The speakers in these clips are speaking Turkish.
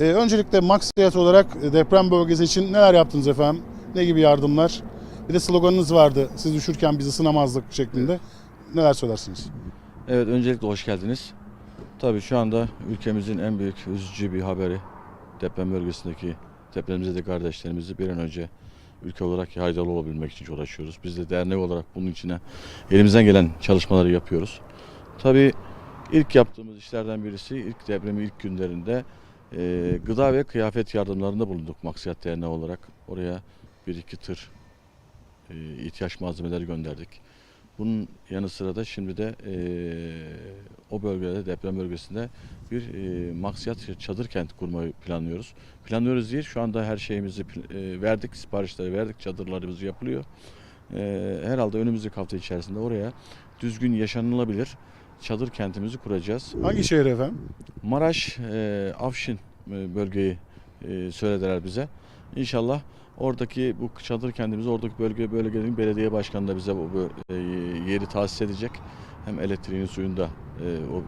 Ee, öncelikle Maksiyat olarak e, deprem bölgesi için neler yaptınız efendim? Ne gibi yardımlar? Bir de sloganınız vardı. Siz düşürken bizi sınamazdık şeklinde. Neler söylersiniz? Evet öncelikle hoş geldiniz. Tabii şu anda ülkemizin en büyük üzücü bir haberi deprem bölgesindeki depremzede kardeşlerimizi bir an önce ülke olarak faydalı olabilmek için uğraşıyoruz. Biz de dernek olarak bunun içine elimizden gelen çalışmaları yapıyoruz. Tabii ilk yaptığımız işlerden birisi ilk depremin ilk günlerinde e, gıda ve kıyafet yardımlarında bulunduk Maksiyat Derneği olarak. Oraya bir iki tır e, ihtiyaç malzemeleri gönderdik. Bunun yanı sıra da şimdi de eee, o bölgede deprem bölgesinde bir eee maksiyat çadır kent kurmayı planlıyoruz. Planlıyoruz değil şu anda her şeyimizi eee, verdik, siparişleri verdik, çadırlarımız yapılıyor. Eee, herhalde önümüzdeki hafta içerisinde oraya düzgün yaşanılabilir çadır kentimizi kuracağız. Hangi şehir efendim? Maraş, eee Afşin eee, bölgeyi eee, söylediler bize. İnşallah oradaki bu çadır kendimizi oradaki bölge bölgenin belediye başkanı da bize bu yeri tahsis edecek. Hem elektriğini suyunu da o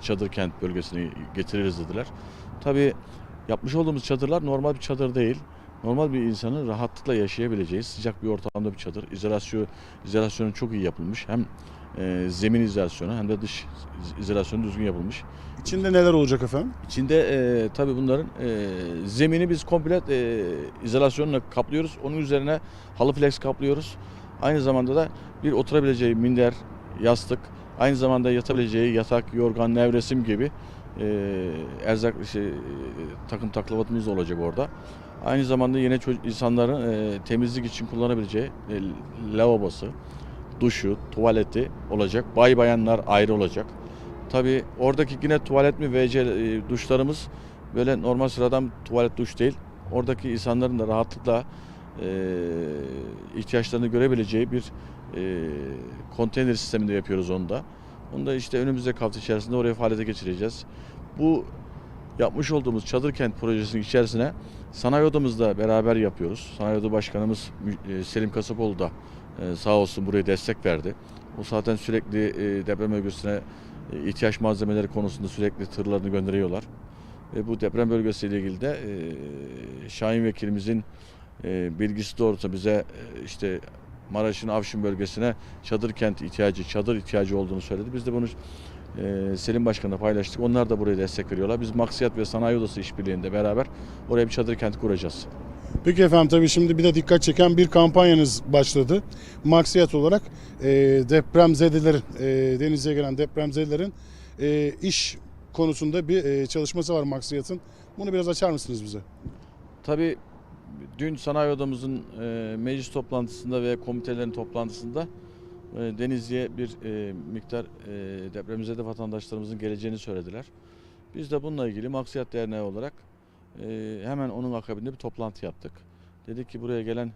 çadır kent bölgesine getiririz dediler. Tabii yapmış olduğumuz çadırlar normal bir çadır değil. Normal bir insanın rahatlıkla yaşayabileceği sıcak bir ortamda bir çadır. İzolasyon, izolasyonu çok iyi yapılmış. Hem eee, zemin izolasyonu hem de dış izolasyonu düzgün yapılmış. İçinde neler olacak efendim? İçinde e, tabii bunların e, zemini biz komple e, izolasyonla kaplıyoruz. Onun üzerine halı flex kaplıyoruz. Aynı zamanda da bir oturabileceği minder, yastık, aynı zamanda yatabileceği yatak, yorgan, nevresim gibi e, erzak şey, e, takım taklavatımız olacak orada. Aynı zamanda yine çocuk, insanların e, temizlik için kullanabileceği e, lavabosu, duşu, tuvaleti olacak. Bay bayanlar ayrı olacak. Tabii oradaki yine tuvalet mi WC e, duşlarımız böyle normal sıradan tuvalet duş değil. Oradaki insanların da rahatlıkla e, ihtiyaçlarını görebileceği bir e, konteyner sisteminde yapıyoruz onu da. Onu da işte önümüzdeki hafta içerisinde oraya faaliyete geçireceğiz. Bu yapmış olduğumuz çadır kent projesinin içerisine sanayi odamızla beraber yapıyoruz. Sanayi oda başkanımız e, Selim Kasapoğlu da e, sağ olsun buraya destek verdi. O zaten sürekli e, deprem bölgesine e, ihtiyaç malzemeleri konusunda sürekli tırlarını gönderiyorlar. Ve bu deprem bölgesiyle ilgili de e, Şahin Vekilimizin bilgisi doğrultusunda bize işte Maraş'ın Avşin bölgesine çadır kent ihtiyacı, çadır ihtiyacı olduğunu söyledi. Biz de bunu Selim Başkan'la paylaştık. Onlar da buraya destek veriyorlar. Biz Maksiyat ve Sanayi Odası işbirliğinde beraber oraya bir çadır kent kuracağız. Peki efendim tabii şimdi bir de dikkat çeken bir kampanyanız başladı. Maksiyat olarak e, depremzedelerin, e, denize gelen depremzedelerin e, iş konusunda bir e, çalışması var Maksiyat'ın. Bunu biraz açar mısınız bize? Tabii dün sanayi odamızın e, meclis toplantısında ve komitelerin toplantısında e, Denizli'ye bir e, miktar e, depremzede vatandaşlarımızın geleceğini söylediler. Biz de bununla ilgili Maksiyat Derneği olarak e, hemen onun akabinde bir toplantı yaptık. Dedik ki buraya gelen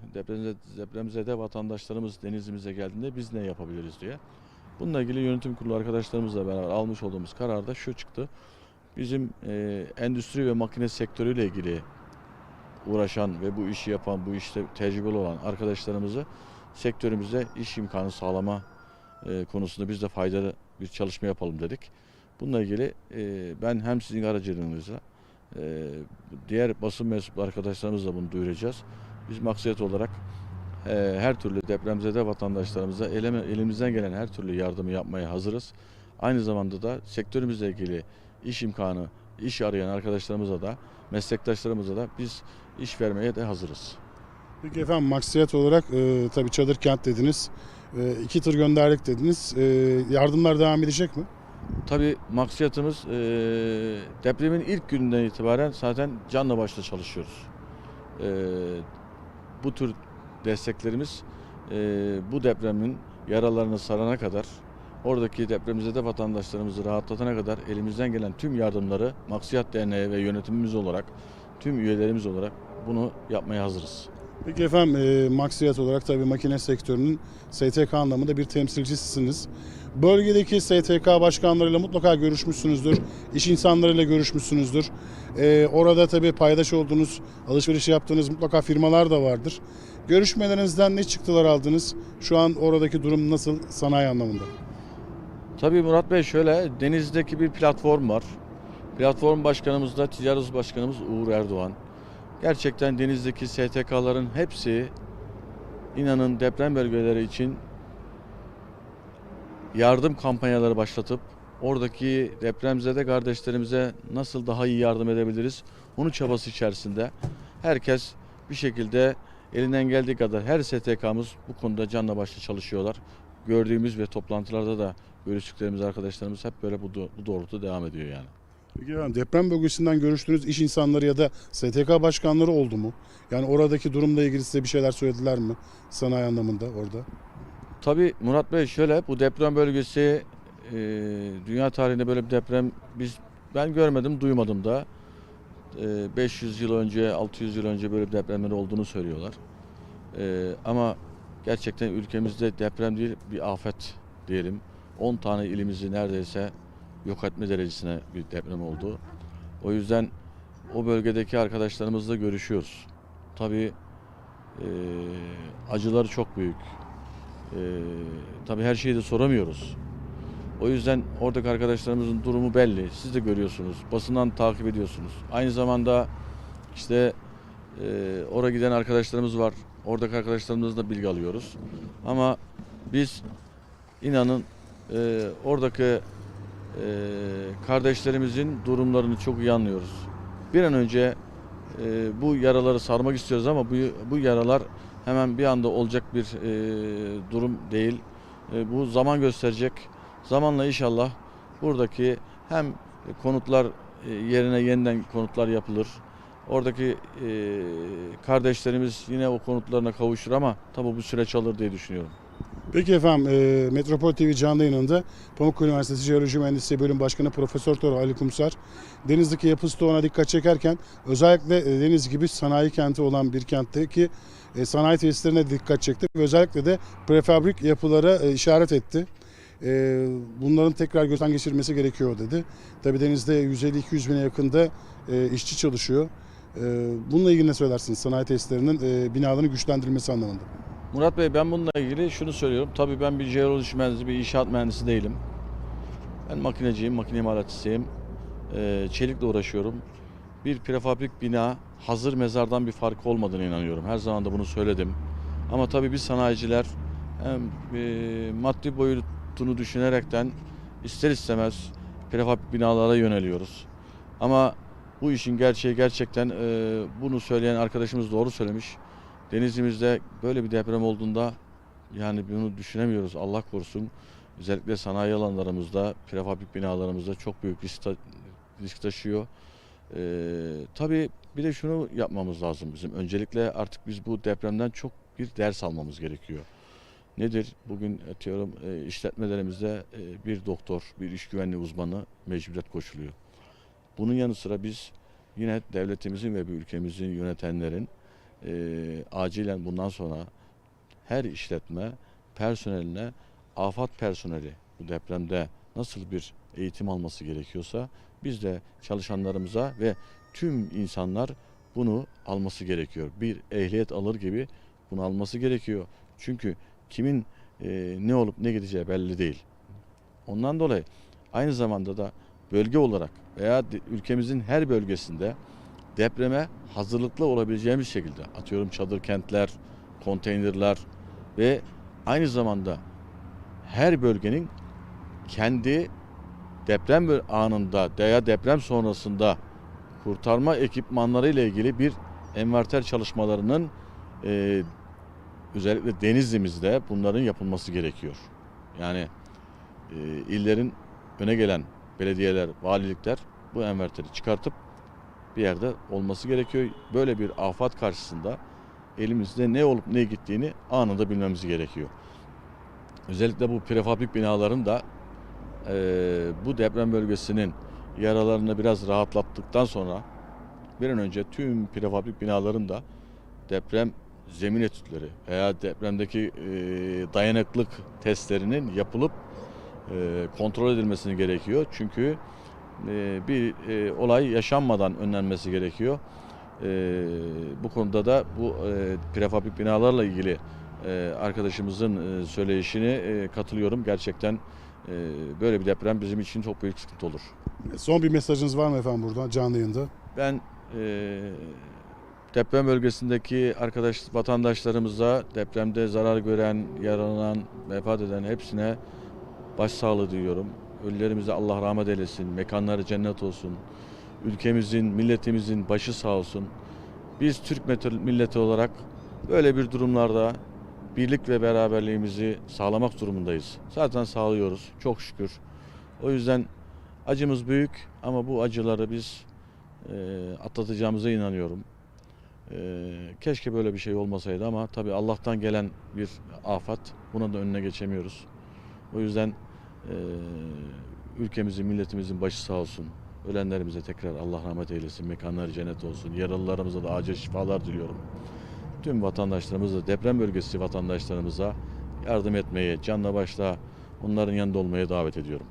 depremzede vatandaşlarımız Denizli'mize geldiğinde biz ne yapabiliriz diye. Bununla ilgili yönetim kurulu arkadaşlarımızla beraber almış olduğumuz kararda şu çıktı. Bizim e, endüstri ve makine sektörüyle ilgili uğraşan ve bu işi yapan, bu işte tecrübeli olan arkadaşlarımızı sektörümüze iş imkanı sağlama e, konusunda biz de faydalı bir çalışma yapalım dedik. Bununla ilgili e, ben hem sizin aracılığınızla e, diğer basın mensup arkadaşlarımızla bunu duyuracağız. Biz maksiyet olarak e, her türlü depremzede vatandaşlarımıza eleme, elimizden gelen her türlü yardımı yapmaya hazırız. Aynı zamanda da sektörümüzle ilgili iş imkanı, iş arayan arkadaşlarımıza da, meslektaşlarımıza da biz iş vermeye de hazırız. Peki efendim Maksiyat olarak e, tabii çadır kent dediniz. E, iki tır gönderdik dediniz. E, yardımlar devam edecek mi? Tabii maksiyatımız eee, depremin ilk gününden itibaren zaten canla başla çalışıyoruz. Eee, bu tür desteklerimiz eee, bu depremin yaralarını sarana kadar, oradaki depremzede vatandaşlarımızı rahatlatana kadar elimizden gelen tüm yardımları Maksiyat Derneği ve yönetimimiz olarak, tüm üyelerimiz olarak bunu yapmaya hazırız. Peki efendim e, Maksiyat olarak tabii makine sektörünün STK anlamında bir temsilcisiniz. Bölgedeki STK başkanlarıyla mutlaka görüşmüşsünüzdür. İş insanlarıyla görüşmüşsünüzdür. E, orada tabii paydaş olduğunuz, alışveriş yaptığınız mutlaka firmalar da vardır. Görüşmelerinizden ne çıktılar aldınız? Şu an oradaki durum nasıl sanayi anlamında? Tabii Murat Bey şöyle Denizli'deki bir platform var. Platform başkanımız da ticaret başkanımız Uğur Erdoğan. Gerçekten denizdeki STK'ların hepsi inanın deprem bölgeleri için yardım kampanyaları başlatıp oradaki depremzede kardeşlerimize nasıl daha iyi yardım edebiliriz? Onun çabası içerisinde herkes bir şekilde elinden geldiği kadar her STK'mız bu konuda canla başla çalışıyorlar. Gördüğümüz ve toplantılarda da görüştüklerimiz arkadaşlarımız hep böyle bu, do- bu doğrultuda devam ediyor yani. Peki efendim deprem bölgesinden görüştüğünüz iş insanları ya da STK başkanları oldu mu? Yani oradaki durumla ilgili size bir şeyler söylediler mi? Sanayi anlamında orada. Tabii Murat Bey şöyle bu deprem bölgesi e, dünya tarihinde böyle bir deprem biz ben görmedim duymadım da E, 500 yıl önce 600 yıl önce böyle bir depremler olduğunu söylüyorlar. E, ama gerçekten ülkemizde deprem değil bir afet diyelim. 10 tane ilimizi neredeyse yok etme derecesine bir deprem oldu. O yüzden o bölgedeki arkadaşlarımızla görüşüyoruz. Tabii e, acıları çok büyük. Ee, tabii her şeyi de soramıyoruz. O yüzden oradaki arkadaşlarımızın durumu belli. Siz de görüyorsunuz. Basından takip ediyorsunuz. Aynı zamanda işte e, oraya giden arkadaşlarımız var. Oradaki arkadaşlarımızla da bilgi alıyoruz. Ama biz inanın e, oradaki e, kardeşlerimizin durumlarını çok iyi anlıyoruz. Bir an önce e, bu yaraları sarmak istiyoruz ama bu, bu yaralar hemen bir anda olacak bir e, durum değil. E, bu zaman gösterecek. Zamanla inşallah buradaki hem konutlar e, yerine yeniden konutlar yapılır. Oradaki e, kardeşlerimiz yine o konutlarına kavuşur ama tabii bu süreç alır diye düşünüyorum. Peki efendim e, Metropol TV canlı yayınında Pamukkale Üniversitesi Jeoloji Mühendisliği Bölüm Başkanı Profesör Doktor Ali Kumsar denizdeki yapı stoğuna dikkat çekerken özellikle e, deniz gibi sanayi kenti olan bir kentteki e, sanayi tesislerine dikkat çekti ve özellikle de prefabrik yapılara e, işaret etti. E, bunların tekrar gözden geçirilmesi gerekiyor dedi. Tabii denizde 150-200 bine yakında e, işçi çalışıyor. E, bununla ilgili ne söylersiniz sanayi tesislerinin e, binaların güçlendirilmesi anlamında? Murat Bey ben bununla ilgili şunu söylüyorum. Tabii ben bir jeoloji mühendisi, bir inşaat mühendisi değilim. Ben makineciyim, makine imalatçısıyım. Ee, çelikle uğraşıyorum. Bir prefabrik bina hazır mezardan bir farkı olmadığını inanıyorum. Her zaman da bunu söyledim. Ama tabii biz sanayiciler hem e, maddi boyutunu düşünerekten ister istemez prefabrik binalara yöneliyoruz. Ama bu işin gerçeği gerçekten e, bunu söyleyen arkadaşımız doğru söylemiş. Denizimizde böyle bir deprem olduğunda yani bunu düşünemiyoruz Allah korusun. Özellikle sanayi alanlarımızda, prefabrik binalarımızda çok büyük risk, ta- risk taşıyor. Ee, tabii bir de şunu yapmamız lazım bizim. Öncelikle artık biz bu depremden çok bir ders almamız gerekiyor. Nedir? Bugün atıyorum e, işletmelerimizde e, bir doktor, bir iş güvenliği uzmanı mecburiyet koşuluyor. Bunun yanı sıra biz yine devletimizin ve bir ülkemizin yönetenlerin e, acilen bundan sonra her işletme personeline afat personeli bu depremde nasıl bir eğitim alması gerekiyorsa biz de çalışanlarımıza ve tüm insanlar bunu alması gerekiyor. Bir ehliyet alır gibi bunu alması gerekiyor. Çünkü kimin e, ne olup ne gideceği belli değil. Ondan dolayı aynı zamanda da bölge olarak veya ülkemizin her bölgesinde depreme hazırlıklı olabileceğimiz şekilde atıyorum çadır kentler, konteynerler ve aynı zamanda her bölgenin kendi deprem anında veya deprem sonrasında kurtarma ekipmanları ile ilgili bir envanter çalışmalarının e, özellikle Denizli'mizde bunların yapılması gerekiyor. Yani e, illerin öne gelen belediyeler, valilikler bu enverteri çıkartıp bir yerde olması gerekiyor. Böyle bir afet karşısında elimizde ne olup ne gittiğini anında bilmemiz gerekiyor. Özellikle bu prefabrik binaların da eee, bu deprem bölgesinin yaralarını biraz rahatlattıktan sonra bir an önce tüm prefabrik binaların da deprem zemin etütleri veya depremdeki eee, dayanıklık testlerinin yapılıp eee, kontrol edilmesini gerekiyor. Çünkü e, bir e, olay yaşanmadan önlenmesi gerekiyor. E, bu konuda da bu e, prefabrik binalarla ilgili e, arkadaşımızın e, söyleyişine e, katılıyorum. Gerçekten e, böyle bir deprem bizim için çok büyük sıkıntı olur. Son bir mesajınız var mı efendim burada canlı yayında? Ben e, deprem bölgesindeki arkadaş vatandaşlarımıza depremde zarar gören, yaralanan, vefat eden hepsine başsağlığı diliyorum. Ölülerimize Allah rahmet eylesin, mekanları cennet olsun. Ülkemizin, milletimizin başı sağ olsun. Biz Türk milleti olarak böyle bir durumlarda birlik ve beraberliğimizi sağlamak durumundayız. Zaten sağlıyoruz çok şükür. O yüzden acımız büyük ama bu acıları biz e, atlatacağımıza inanıyorum. E, keşke böyle bir şey olmasaydı ama tabii Allah'tan gelen bir afat. Buna da önüne geçemiyoruz. O yüzden e, ülkemizin, milletimizin başı sağ olsun. Ölenlerimize tekrar Allah rahmet eylesin, mekanları cennet olsun. Yaralılarımıza da acil şifalar diliyorum. Tüm vatandaşlarımıza, deprem bölgesi vatandaşlarımıza yardım etmeye, canla başla onların yanında olmaya davet ediyorum.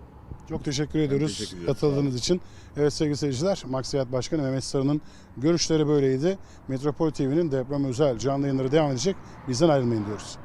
Çok teşekkür ediyoruz teşekkür katıldığınız için. Evet sevgili seyirciler, Maksiyat Başkanı Mehmet Sarı'nın görüşleri böyleydi. Metropol TV'nin deprem özel canlı yayınları devam edecek. Bizden ayrılmayın diyoruz.